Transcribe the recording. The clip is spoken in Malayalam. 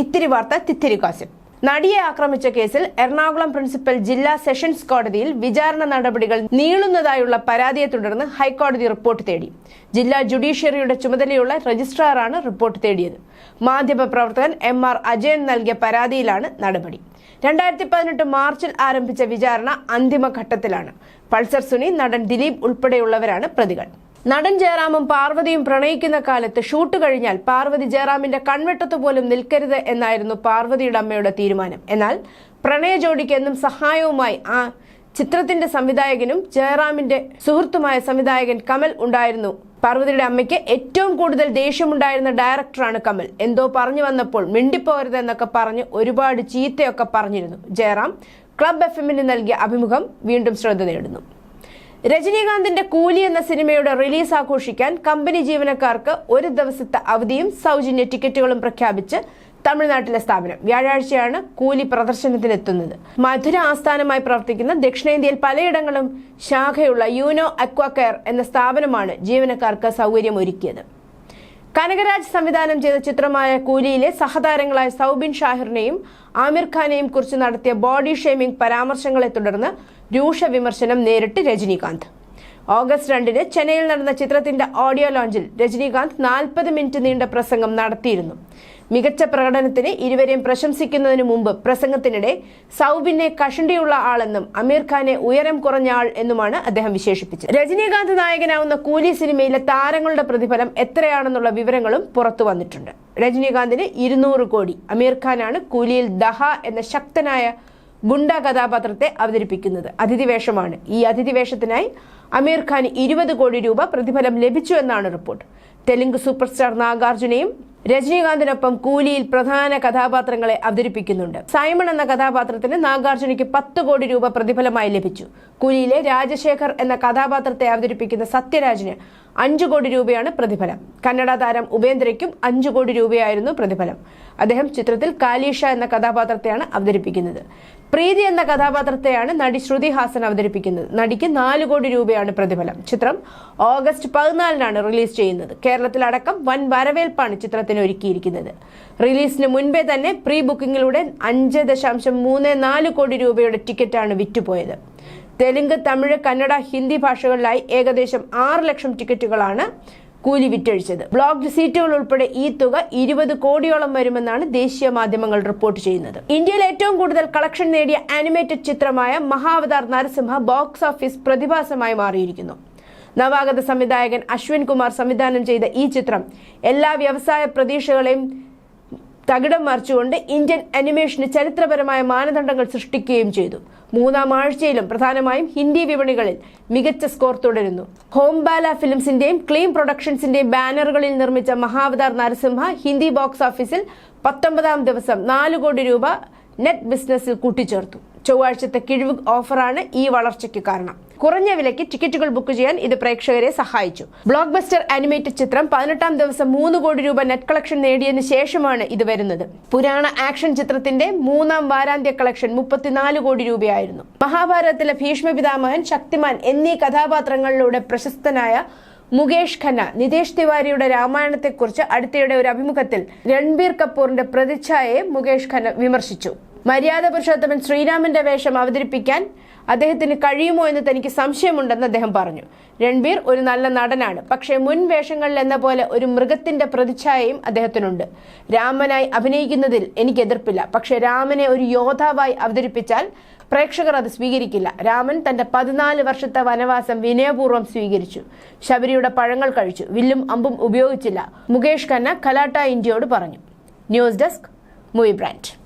ഇത്തിരി വാർത്ത തിത്തിരി കാസിം നടിയെ ആക്രമിച്ച കേസിൽ എറണാകുളം പ്രിൻസിപ്പൽ ജില്ലാ സെഷൻസ് കോടതിയിൽ വിചാരണ നടപടികൾ നീളുന്നതായുള്ള പരാതിയെ തുടർന്ന് ഹൈക്കോടതി റിപ്പോർട്ട് തേടി. ജില്ലാ ജുഡീഷ്യറിയുടെ ചുമതലയുള്ള രജിസ്ട്രാറാണ് റിപ്പോർട്ട് തേടിയത്. മാധ്യമപ്രവർത്തകൻ എം ആർ അജയൻ നൽകിയ പരാതിയിലാണ് നടപടി. രണ്ടായിരത്തി പതിനെട്ട് മാർച്ചിൽ ആരംഭിച്ച വിചാരണ അന്തിമഘട്ടത്തിലാണ്. പൾസർ സുനി നടൻ ദിലീപ് ഉൾപ്പെടെയുള്ളവരാണ് പ്രതികൾ. നടൻ ജയറാമും പാർവതിയും പ്രണയിക്കുന്ന കാലത്ത് ഷൂട്ട് കഴിഞ്ഞാൽ പാർവതി ജയറാമിന്റെ കൺവെട്ടത്ത് പോലും നിൽക്കരുത് എന്നായിരുന്നു പാർവതിയുടെ അമ്മയുടെ തീരുമാനം. എന്നാൽ പ്രണയ ജോഡിക്ക് എന്നും സഹായവുമായി ആ ചിത്രത്തിന്റെ സംവിധായകനും ജയറാമിന്റെ സുഹൃത്തുമായ സംവിധായകൻ കമൽ ഉണ്ടായിരുന്നു. പാർവതിയുടെ അമ്മയ്ക്ക് ഏറ്റവും കൂടുതൽ ദേഷ്യമുണ്ടായിരുന്ന ഡയറക്ടറാണ് കമൽ. എന്തോ പറഞ്ഞു വന്നപ്പോൾ മിണ്ടിപ്പോകരുത് എന്നൊക്കെ പറഞ്ഞ് ഒരുപാട് ചീത്തയൊക്കെ പറഞ്ഞിരുന്നു. ജയറാം ക്ലബ് എഫ് എമ്മിന് നൽകിയ അഭിമുഖം വീണ്ടും ശ്രദ്ധ നേടുന്നു. രജനീകാന്തിന്റെ കൂലി എന്ന സിനിമയുടെ റിലീസ് ആഘോഷിക്കാൻ കമ്പനി ജീവനക്കാർക്ക് ഒരു ദിവസത്തെ അവധിയും സൗജന്യ ടിക്കറ്റുകളും പ്രഖ്യാപിച്ച് തമിഴ്നാട്ടിലെ സ്ഥാപനം. വ്യാഴാഴ്ചയാണ് കൂലി പ്രദർശനത്തിനെത്തുന്നത്. മധുര ആസ്ഥാനമായി പ്രവർത്തിക്കുന്ന ദക്ഷിണേന്ത്യയിൽ പലയിടങ്ങളും ശാഖയുള്ള യൂനോ അക്വാകെയർ എന്ന സ്ഥാപനമാണ് ജീവനക്കാർക്ക് സൗകര്യം ഒരുക്കിയത് കനകരാജ് സംവിധാനം ചെയ്ത ചിത്രമായ കൂലിയിലെ സഹതാരങ്ങളായ സൗബിൻ ഷാഹിറിനെയും ആമിർ ഖാനെയും കുറിച്ച് നടത്തിയ ബോഡി ഷേമിംഗ് പരാമർശങ്ങളെ തുടർന്ന് രൂക്ഷ വിമർശനം നേരിട്ട് രജനീകാന്ത്. ഓഗസ്റ്റ് രണ്ടിന് ചെന്നൈയിൽ നടന്ന ചിത്രത്തിന്റെ ഓഡിയോ ലോഞ്ചിൽ രജനീകാന്ത് നാൽപ്പത് മിനിറ്റ് നീണ്ട പ്രസംഗം നടത്തിയിരുന്നു. മികച്ച പ്രകടനത്തിന് ഇരുവരെയും പ്രശംസിക്കുന്നതിന് മുമ്പ് പ്രസംഗത്തിനിടെ സൗബിനെ കഷണ്ടിയുള്ള ആളെന്നും അമീർ ഖാനെ ഉയരം കുറഞ്ഞ ആൾ എന്നുമാണ് അദ്ദേഹം വിശേഷിപ്പിച്ചത്. രജനീകാന്ത് നായകനാവുന്ന കൂലി സിനിമയിലെ താരങ്ങളുടെ പ്രതിഫലം എത്രയാണെന്നുള്ള വിവരങ്ങളും പുറത്തു വന്നിട്ടുണ്ട്. രജനീകാന്തിന് ഇരുന്നൂറ് കോടി അമീർ ഖാനാണ് കൂലിയിൽ ദഹ എന്ന ശക്തനായ ഗുണ്ട കഥാപാത്രത്തെ അവതരിപ്പിക്കുന്നത് അതിഥിവേഷമാണ് ഈ അതിഥിവേഷത്തിനായി അമീർ ഖാൻ ഇരുപത് കോടി രൂപ പ്രതിഫലം ലഭിച്ചു എന്നാണ് റിപ്പോർട്ട്. തെലുങ്ക് സൂപ്പർ സ്റ്റാർ നാഗാർജുനയും രജനീകാന്തിനൊപ്പം കൂലിയിൽ പ്രധാന കഥാപാത്രങ്ങളെ അവതരിപ്പിക്കുന്നുണ്ട്. സൈമൺ എന്ന കഥാപാത്രത്തിന് നാഗാർജുനയ്ക്ക് പത്ത് കോടി രൂപ പ്രതിഫലമായി ലഭിച്ചു. കൂലിയിലെ രാജശേഖർ എന്ന കഥാപാത്രത്തെ അവതരിപ്പിക്കുന്ന സത്യരാജിന് അഞ്ചു കോടി രൂപയാണ് പ്രതിഫലം. കന്നഡ താരം ഉപേന്ദ്രയ്ക്കും അഞ്ചു കോടി രൂപയായിരുന്നു പ്രതിഫലം. അദ്ദേഹം ചിത്രത്തിൽ കാലീഷ എന്ന കഥാപാത്രത്തെയാണ് അവതരിപ്പിക്കുന്നത്. പ്രീതി എന്ന കഥാപാത്രത്തെയാണ് നടി ശ്രുതി ഹാസൻ അവതരിപ്പിക്കുന്നത്. നടിക്ക് നാല് കോടി രൂപയാണ് പ്രതിഫലം. ചിത്രം ഓഗസ്റ്റ് പതിനാലിനാണ് റിലീസ് ചെയ്യുന്നത്. കേരളത്തിലടക്കം വൻ വരവേൽപ്പാണ് ചിത്രത്തിന് ഒരുക്കിയിരിക്കുന്നത്. റിലീസിന് മുൻപേ തന്നെ പ്രീ ബുക്കിംഗിലൂടെ അഞ്ച് ദശാംശം മൂന്ന് നാല് കോടി രൂപയുടെ ടിക്കറ്റാണ് വിറ്റുപോയത്. തെലുങ്ക് തമിഴ് കന്നഡ ഹിന്ദി ഭാഷകളിലായി ഏകദേശം ആറ് ലക്ഷം ടിക്കറ്റുകളാണ് കൂലി വിറ്റഴിച്ചത്. ബ്ലോക്ക്ഡ് സീറ്റുകൾ ഉൾപ്പെടെ ഈ തുക ഇരുപത് കോടിയോളം വരുമെന്നാണ് ദേശീയ മാധ്യമങ്ങൾ റിപ്പോർട്ട് ചെയ്യുന്നത്. ഇന്ത്യയിൽ ഏറ്റവും കൂടുതൽ കളക്ഷൻ നേടിയ ആനിമേറ്റഡ് ചിത്രമായ മഹാവതാർ നരസിംഹ ബോക്സ് ഓഫീസ് പ്രതിഭാസമായി മാറിയിരിക്കുന്നു. നവാഗത സംവിധായകൻ അശ്വിൻ കുമാർ സംവിധാനം ചെയ്ത ഈ ചിത്രം എല്ലാ വ്യവസായ പ്രതീക്ഷകളെയും തകിടം മറിച്ചുകൊണ്ട് ഇന്ത്യൻ അനിമേഷന് ചരിത്രപരമായ മാനദണ്ഡങ്ങൾ സൃഷ്ടിക്കുകയും ചെയ്തു. മൂന്നാം ആഴ്ചയിലും പ്രധാനമായും ഹിന്ദി വിപണികളിൽ മികച്ച സ്കോർ തുടരുന്നു. ഹോംബാല ഫിലിംസിന്റെയും ക്ലീം പ്രൊഡക്ഷൻസിന്റെയും ബാനറുകളിൽ നിർമ്മിച്ച മഹാവതാർ നരസിംഹ ഹിന്ദി ബോക്സ് ഓഫീസിൽ പത്തൊമ്പതാം ദിവസം നാല് കോടി രൂപ നെറ്റ് ബിസിനസ്സിൽ കൂട്ടിച്ചേർത്തു. ചൊവ്വാഴ്ചത്തെ കിഴിവ് ഓഫറാണ് ഈ വളർച്ചയ്ക്ക് കാരണം. കുറഞ്ഞ വിലയ്ക്ക് ടിക്കറ്റുകൾ ബുക്ക് ചെയ്യാൻ ഇത് പ്രേക്ഷകരെ സഹായിച്ചു. ബ്ലോക്ക് ബസ്റ്റർ ആനിമേറ്റഡ് ചിത്രം പതിനെട്ടാം ദിവസം മൂന്ന് കോടി രൂപ നെറ്റ് കളക്ഷൻ നേടിയതിനു ശേഷമാണ് ഇത് വരുന്നത്. പുരാണ ആക്ഷൻ ചിത്രത്തിന്റെ മൂന്നാം വാരാന്ത്യ കളക്ഷൻ മുപ്പത്തിനാല് കോടി രൂപയായിരുന്നു. മഹാഭാരതത്തിലെ ഭീഷ്മ പിതാമഹൻ ശക്തിമാൻ എന്നീ കഥാപാത്രങ്ങളിലൂടെ പ്രശസ്തനായ മുകേഷ് ഖന്ന നിതേഷ് തിവാരിയുടെ രാമായണത്തെക്കുറിച്ച് അടുത്തിടെ ഒരു അഭിമുഖത്തിൽ രൺബീർ കപൂറിന്റെ പ്രതിച്ഛായയെ മുകേഷ് ഖന്ന വിമർശിച്ചു. മര്യാദ പുരുഷോത്തമൻ ശ്രീരാമന്റെ വേഷം അവതരിപ്പിക്കാൻ അദ്ദേഹത്തിന് കഴിയുമോ എന്ന് തനിക്ക് സംശയമുണ്ടെന്ന് അദ്ദേഹം പറഞ്ഞു. രൺബീർ ഒരു നല്ല നടനാണ്. പക്ഷേ മുൻ വേഷങ്ങളിൽ എന്ന പോലെ ഒരു മൃഗത്തിന്റെ പ്രതിച്ഛായയും അദ്ദേഹത്തിനുണ്ട്. രാമനായി അഭിനയിക്കുന്നതിൽ എനിക്ക് എതിർപ്പില്ല. പക്ഷേ രാമനെ ഒരു യോദ്ധാവായി അവതരിപ്പിച്ചാൽ പ്രേക്ഷകർ അത് സ്വീകരിക്കില്ല. രാമൻ തന്റെ പതിനാല് വർഷത്തെ വനവാസം വിനയപൂർവം സ്വീകരിച്ചു. ശബരിയുടെ പഴങ്ങൾ കഴിച്ചു. വില്ലും അമ്പും ഉപയോഗിച്ചില്ല. മുകേഷ് ഖന്ന കലാട്ട ഇന്ത്യയോട് പറഞ്ഞു. News desk movie brand